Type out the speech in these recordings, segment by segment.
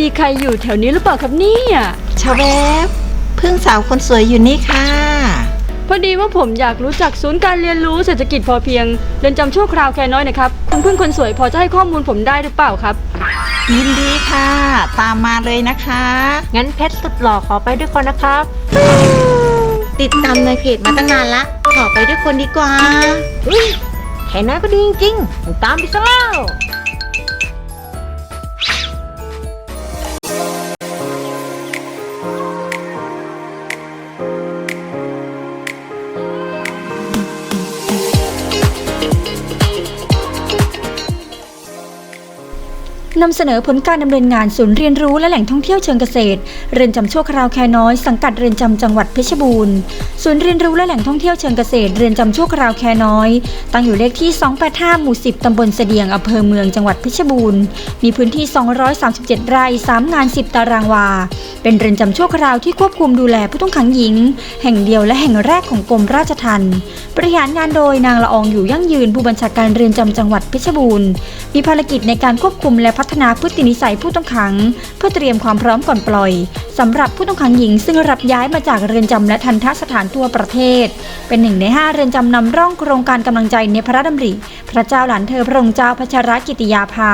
มีใครอยู่แถวนี้หรือเปล่าครับเนี่ยชาแวบพึ่งสาวคนสวยอยู่นี่ค่ะ พอดีว่าผมอยากรู้จักศูนย์การเรียนรู้เศรษฐกิจพอเพียงเรือนจำชั่วคราวแค่น้อยนะครับคุณพึ่งคนสวยพอจะให้ข้อมูลผมได้หรือเปล่าครับ ยินดีค่ะ ตามมาเลยนะคะ งั้นเพชรสุดหล่อขอไปด้วยคนนะครับ ติดตามในเพจมาตั้งนานละ ขอไปด้วยคนดีกว่าอุ้ยแค่นั้นก็ดีจริงๆตามไปซะแล้ว นำเสนอผลการดำเนินงานศูนย์เรียนรู้และแหล่งท่องเที่ยวเชิงเกษตร เรือนจำชั่วคราวแคน้อย สังกัดเรือนจำจังหวัดเพชรบูรณ์ ศูนย์เรียนรู้และแหล่งท่องเที่ยวเชิงเกษตร เรือนจำชั่วคราวแคน้อย ตั้งอยู่เลขที่ 285 หมู่ 10 ตำบลเสดียงอำเภอเมืองจังหวัดเพชรบูรณ์ มีพื้นที่ 237 ไร่ 3 งาน 10 ตารางวา เป็นเรือนจำชั่วคราวที่ควบคุมดูแลผู้ต้องขังหญิง แห่งเดียวและแห่งแรกของกรมราชทัณฑ์บริหารงานโดยนางละอองอยู่ยั่งยืนผู้บัญชาการเรือนจำจังหวัดเพชรบูรณ์ มีภารกิจในการควบคุมและพัฒนาพฤตินิสัยผู้ต้องขัง เพื่อเตรียมความพร้อมก่อนปล่อยสำหรับผู้ต้องขังหญิงซึ่งรับย้ายมาจากเรือนจำและทันทสถานทั่วประเทศ เป็นหนึ่งในห้าเรือนจำนำร่องโครงการกำลังใจในพระดำริ พระเจ้าหลานเธอพระองค์เจ้าพัชรกิติยาภา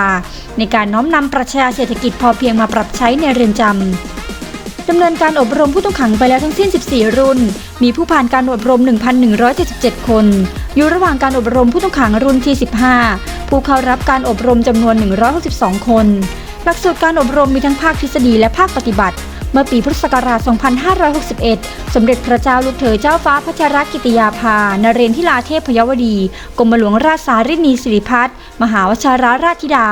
ในการน้อมนำปรัชาเศรษฐกิจพอเพียงมาปรับใช้ในเรือนจำดำเนินการอบรมผู้ต้องขังไปแล้วทั้งสิ้น 14 รุ่น มีผู้ผ่านการอบรม 1,177 คน อยู่ระหว่างการอบรมผู้ต้องขังรุ่นที่ 15 ผู้เข้ารับการอบรมจำนวน 162 คน หลักสูตรการอบรมมีทั้งภาคทฤษฎีและภาคปฏิบัติ เมื่อปีพุทธศักราช 2561 สมเด็จพระเจ้าลูกเธอเจ้าฟ้าพัชรกิติยาภา นเรนทิลาเทพยวดีกรมหลวงราชสารินีสิริพัฒน์มหาวชาราราชธิดา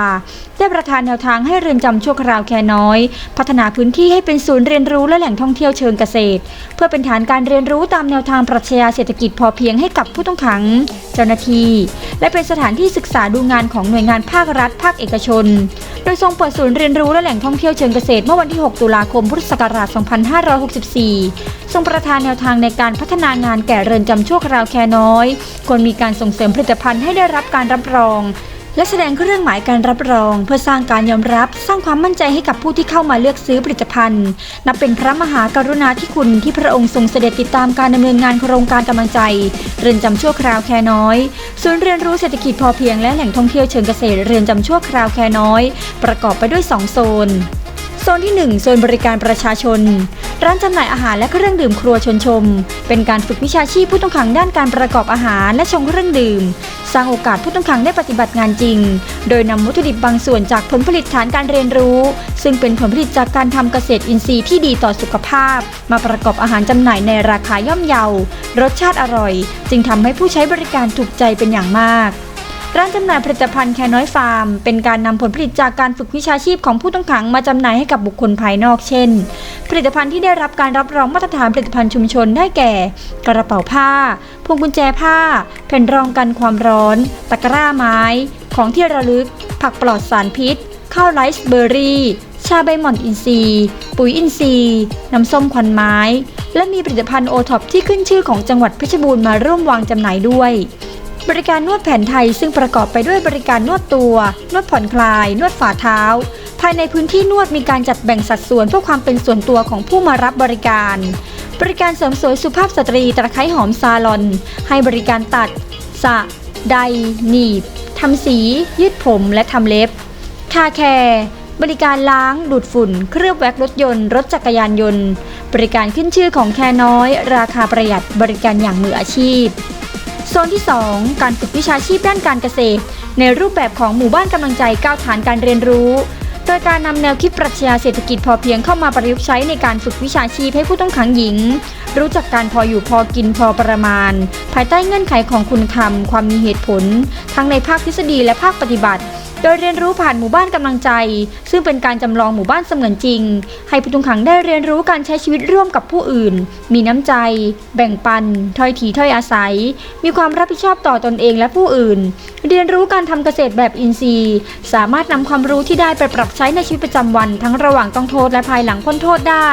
ได้ประทานแนวทางให้เรือนจำชั่วคราวแคน้อย พัฒนาพื้นที่ให้เป็นศูนย์เรียนรู้และแหล่งท่องเที่ยวเชิงเกษตร เพื่อเป็นฐานการเรียนรู้ตามแนวทางปรัชญาเศรษฐกิจพอเพียงให้กับผู้ต้องขัง เจ้าหน้าที่ และเป็นสถานที่ศึกษาดูงานของหน่วยงานภาครัฐ ภาคเอกชน โดยทรงเปิดศูนย์เรียนรู้และแหล่งท่องเที่ยวเชิงเกษตรเมื่อวันที่ 6 ตุลาคม พุทธศักราช 2564 ทรงประทานแนวทางในการพัฒนางานแก่เรือนจำชั่วคราวแคน้อย ควรมีการส่งเสริมผลิตภัณฑ์ให้ได้รับการรับรอง และแสดงเครื่องหมายการรับรอง เพื่อสร้างการยอมรับ สร้างความมั่นใจให้กับผู้ที่เข้ามาเลือกซื้อผลิตภัณฑ์ นับเป็นพระมหากรุณาธิคุณที่พระองค์ทรงเสด็จติดตามการดำเนินงานโครงการกำลังใจ เรือนจำชั่วคราวแคน้อยศูนย์เรียนรู้เศรษฐกิจพอเพียงและแหล่งท่องเที่ยวเชิงเกษตรเรือนจำชั่วคราวแคน้อย ประกอบไปด้วย 2 โซน โซนที่ 1 โซนบริการประชาชน ร้านจำหน่ายอาหารและเครื่องดื่มครัวชนชม เป็นการฝึกวิชาชีพผู้ต้องขังด้านการประกอบอาหารและชงเครื่องดื่ม สร้างโอกาสผู้ต้องขังได้ปฏิบัติงานจริง โดยนำวัตถุดิบบางส่วนจากผลผลิตฐานการเรียนรู้ ซึ่งเป็นผลผลิตจากการทำเกษตรอินทรีย์ที่ดีต่อสุขภาพ มาประกอบอาหารจำหน่ายในราคาย่อมเยา รสชาติอร่อย จึงทำให้ผู้ใช้บริการถูกใจเป็นอย่างมาก ร้านจำหน่ายผลิตภัณฑ์แคน้อยฟาร์ม เป็นการนำผลผลิตจากการฝึกวิชาชีพของผู้ต้องขังมาจำหน่ายให้กับบุคคลภายนอกเช่น ผลิตภัณฑ์ที่ได้รับการรับรองมาตรฐานผลิตภัณฑ์ชุมชนได้แก่ กระเป๋าผ้า พวงกุญแจผ้า แผ่นรองกันความร้อน ตะกร้าไม้ ของที่ระลึก ผักปลอดสารพิษ ข้าวไรซ์เบอร์รี่ ชาใบหม่อนอินทรีย์ ปุ๋ยอินทรีย์ น้ำส้มควันไม้ และมีผลิตภัณฑ์โอท็อปที่ขึ้นชื่อของจังหวัดเพชรบูรณ์มาร่วมวางจำหน่ายด้วย บริการนวดแผนไทยซึ่งประกอบไปด้วยบริการนวดตัว นวดผ่อนคลาย นวดฝ่าเท้า ภายในพื้นที่นวดมีการจัดแบ่งสัดส่วนเพื่อความเป็นส่วนตัวของผู้มารับบริการ บริการเสริมสวยสุภาพสตรีตะไคร้หอมซาลอน ให้บริการตัดสระใดหนีบทำสี ยืดผมและทำเล็บ คาแคร์บริการล้าง ดูดฝุ่น เคลือบแว็กรถยนต์ รถจักรยานยนต์ บริการขึ้นชื่อของแคร์น้อย ราคาประหยัดบริการอย่างมืออาชีพ โซนที่ 2 การฝึกวิชาชีพด้านการเกษตร ในรูปแบบของหมู่บ้านกำลังใจก้าวฐานการเรียนรู้ โดยการนำแนวคิดปรัชญาเศรษฐกิจพอเพียงเข้ามาประยุกต์ใช้ในการฝึกวิชาชีพให้ผู้ต้องขังหญิง รู้จักการพออยู่พอกินพอประมาณ ภายใต้เงื่อนไขของคุณธรรม ความมีเหตุผล ทั้งในภาคทฤษฎีและภาคปฏิบัติ โดยเรียนรู้ผ่านหมู่บ้านกำลังใจ ซึ่งเป็นการจำลองหมู่บ้านเสมือนจริง ให้ผู้ต้องขังได้เรียนรู้การใช้ชีวิตร่วมกับผู้อื่น มีน้ำใจ แบ่งปันถ้อยทีถ้อยอาศัย มีความรับผิดชอบต่อตอนเองและผู้อื่น เรียนรู้การทำเกษตรแบบอินทรีย์ สามารถนำความรู้ที่ได้ไปปรับใช้ในชีวิตประจำวัน ทั้งระหว่างต้องโทษและภายหลังพ้นโทษได้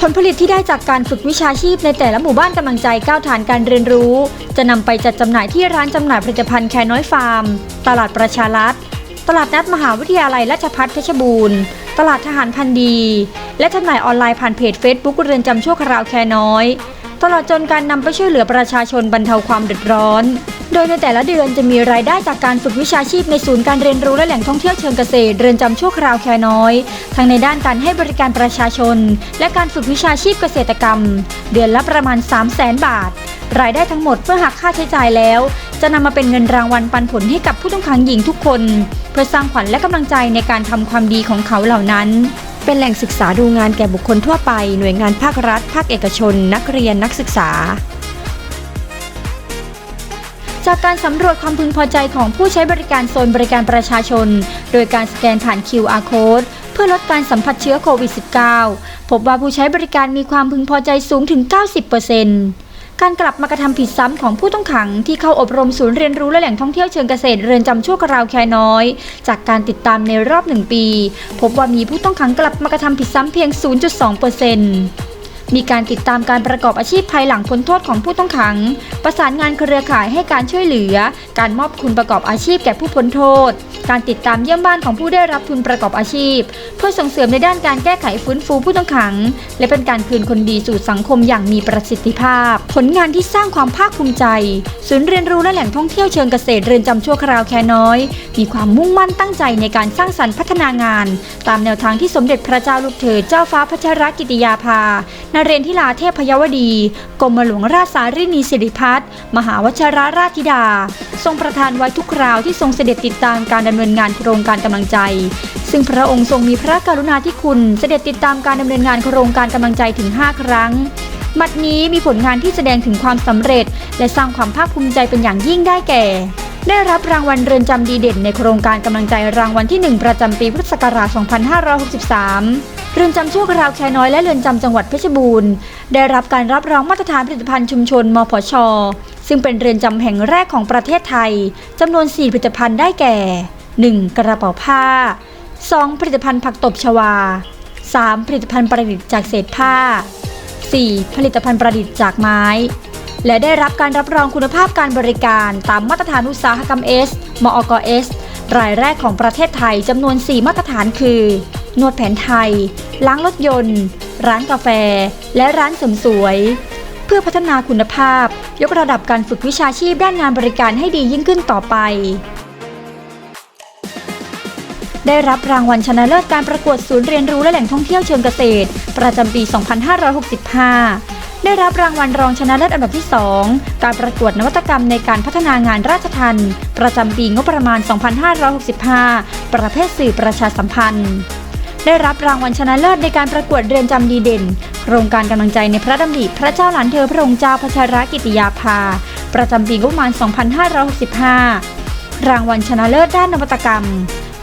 ผลผลิตที่ได้จากการฝึกวิชาชีพในแต่ละหมู่บ้านกำลังใจก้าวฐานการเรียนรู้ จะนำไปจัดจำหน่ายที่ร้านจำหน่ายผลิตภัณฑ์แคน้อยฟาร์ม ตลาดประชารัฐ ตลาดนัดมหาวิทยาลัยราชภัฏเพชรบูรณ์ ตลาดทหารพันดี และจำหน่ายออนไลน์ผ่านเพจ Facebook เรือนจำชั่วคราวแคน้อย ตลอดจนการนำไปช่วยเหลือประชาชนบรรเทาความเดือดร้อน โดยในแต่ละเดือนจะมีรายได้จากการฝึกวิชาชีพในศูนย์การเรียนรู้และแหล่งท่องเที่ยวเชิงเกษตรเรือนจำชั่วคราวแคน้อย ทั้งในด้านการให้บริการประชาชน และการฝึกวิชาชีพเกษตรกรรม เดือนละประมาณ 3 0 0แสนบาท รายได้ทั้งหมดเพื่อหักค่าใช้จ่ายแล้ว จะนำมาเป็นเงินรางวัลปันผลให้กับผู้ต้องขังหญิงทุกคน เพื่อสร้างขวัญและกำลังใจในการทำความดีของเขาเหล่านั้น เป็นแหล่งศึกษาดูงานแก่บุคคลทั่วไป หน่วยงานภาครัฐ ภาคเอกชน นักเรียนนักศึกษา จากการสำรวจความพึงพอใจของผู้ใช้บริการโซนบริการประชาชน โดยการสแกนผ่าน QR code เพื่อลดการสัมผัสเชื้อโควิด -19 พบว่าผู้ใช้บริการมีความพึงพอใจสูงถึง 90% การกลับมากระทำผิดซ้ำของผู้ต้องขังที่เข้าอบรมศูนย์เรียนรู้และแหล่งท่องเที่ยวเชิงเกษตรเรือนจำชั่วคราวแคน้อย จากการติดตามในรอบหนึ่งปี พบว่ามีผู้ต้องขังกลับมากระทำผิดซ้ำเพียง 0.2% มีการติดตามการประกอบอาชีพภายหลังพ้นโทษของผู้ต้องขัง ประสานงานเครือข่ายให้การช่วยเหลือ การมอบทุนประกอบอาชีพแก่ผู้พ้นโทษ การติดตามเยี่ยมบ้านของผู้ได้รับทุนประกอบอาชีพ เพื่อส่งเสริมในด้านการแก้ไขฟื้นฟูผู้ต้องขัง และเป็นการคืนคนดีสู่สังคมอย่างมีประสิทธิภาพ ผลงานที่สร้างความภาคภูมิใจ ศูนย์เรียนรู้และแหล่งท่องเที่ยวเชิงเกษตรเรือนจำชั่วคราวแคน้อย มีความมุ่งมั่นตั้งใจในการสร้างสรรค์พัฒนางาน ตามแนวทางที่สมเด็จพระเจ้าลูกเธอเจ้าฟ้าพัชรกิติยาภา นเรนทิลาเทพยวดี กรมหลวงราชสารินีสิริพัฒน์มหาวชรราชธิดา ทรงประทานไว้ทุกคราวที่ทรงเสด็จติดตามการดำเนินงานโครงการกำลังใจ ซึ่งพระองค์ทรงมีพระกรุณาธิคุณเสด็จติดตามการดำเนินงานโครงการกำลังใจถึง 5 ครั้งบัดนี้มีผลงานที่แสดงถึงความสำเร็จ และสร้างความภาคภูมิใจเป็นอย่างยิ่งได้แก่ ได้รับรางวัลเรือนจำดีเด่นในโครงการกำลังใจรางวัลที่ 1 ประจำปีพุทธศักราช 2563 เรือนจำชั่วคราวแคน้อยและเรือนจำจังหวัดเพชรบูรณ์ ได้รับการรับรองมาตรฐานผลิตภัณฑ์ชุมชน มพช ซึ่งเป็นเรือนจำแห่งแรกของประเทศไทยจำนวน 4 ผลิตภัณฑ์ได้แก่ 1. กระเป๋าผ้า 2. ผลิตภัณฑ์ผักตบชวา 3. ผลิตภัณฑ์ประดิษฐ์จากเศษผ้า 4. ผลิตภัณฑ์ประดิษฐ์จากไม้ และได้รับการรับรองคุณภาพการบริการตามมาตรฐานอุตสาหกรรม S มอกเอสรายแรกของประเทศไทยจำนวน 4 มาตรฐานคือ นวดแผนไทย ล้างรถยนต์ ร้านกาแฟ และร้านเสริมสวย เพื่อพัฒนาคุณภาพ ยกระดับการฝึกวิชาชีพด้านงานบริการให้ดียิ่งขึ้นต่อไป ได้รับรางวัลชนะเลิศการประกวดศูนย์เรียนรู้และแหล่งท่องเที่ยวเชิงเกษตร ประจำปี 2565ได้รับรางวัลรองชนะเลิศอันดับที่ 2 การประกวดนวัตกรรมในการพัฒนางานราชทันประจำปีงบประมาณ 2565 ประเภทสื่อประชาสัมพันธ์ ได้รับรางวัลชนะเลิศในการประกวดเรือนจำดีเด่น โครงการกำลังใจในพระดำริพระเจ้าหลานเธอพระองค์เจ้าพัชรกิติยาภา ประจำปีงบประมาณ 2565 รางวัลชนะเลิศด้านนวัตกรรม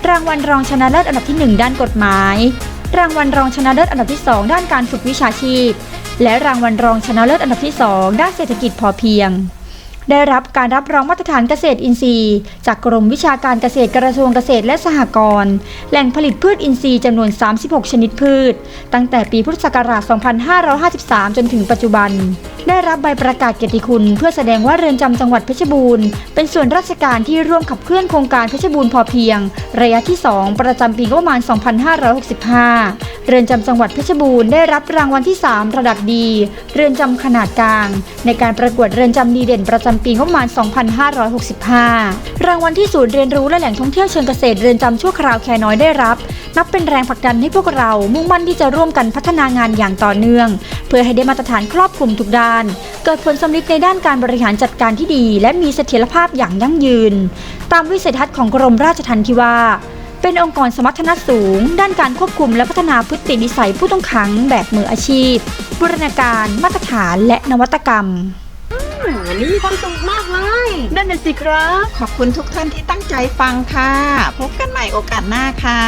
รางวัลรองชนะเลิศอันดับที่ 1 ด้านกฎหมาย รางวัลรองชนะเลิศอันดับที่ 2 ด้านการฝึกวิชาชีพ และรางวัลรองชนะเลิศอันดับที่ 2 ด้านเศรษฐกิจพอเพียง ได้รับการรับรองมาตรฐานเกษตรอินทรีย์ จากกรมวิชาการเกษตรกระทรวงเกษตรและสหกรณ์แหล่งผลิตพืชอินทรีย์จำนวน 36 ชนิดพืช ตั้งแต่ปีพุทธศักราช 2553 จนถึงปัจจุบัน ได้รับใบประกาศเกียรติคุณ เพื่อแสดงว่าเรือนจำจังหวัดเพชรบูรณ์เป็นส่วนราชการที่ร่วมขับเคลื่อนโครงการเพชรบูรณ์พอเพียง ระยะที่ 2 ประจำปีงบประมาณ 2565 เรือนจำจังหวัดเพชรบูรณ์ได้รับรางวัลที่ 3 ระดับดี เรือนจำขนาดกลาง ในการประกวดเรือนจำดีเด่นประจำปีงบประมาณ 2565 รางวัลที่ศูนย์เรียนรู้และแหล่งท่องเที่ยวเชิงเกษตรเรือนจำชั่วคราวแคน้อยได้รับ นับเป็นแรงผลักดันให้พวกเรามุ่งมั่นที่จะร่วมกันพัฒนางานอย่างต่อเนื่อง เพื่อให้ได้มาตรฐานครอบคลุมทุกด้าน เกิดผลสำลิดในด้านการบริหารจัดการที่ดี และมีเสถียรภาพอย่างยั่งยืน ตามวิสัยทัศน์ของกรมราชทัณฑ์ที่ว่าเป็นองค์กรสมรรถนะสูง ด้านการควบคุมและพัฒนาพฤตินิสัยผู้ต้องขังแบบมืออาชีพบูรณาการ มาตรฐานและนวัตกรรม มีความสุขมากเลย นั่นน่ะสิครับ ขอบคุณทุกท่านที่ตั้งใจฟังค่ะ พบกันใหม่โอกาสหน้าค่ะ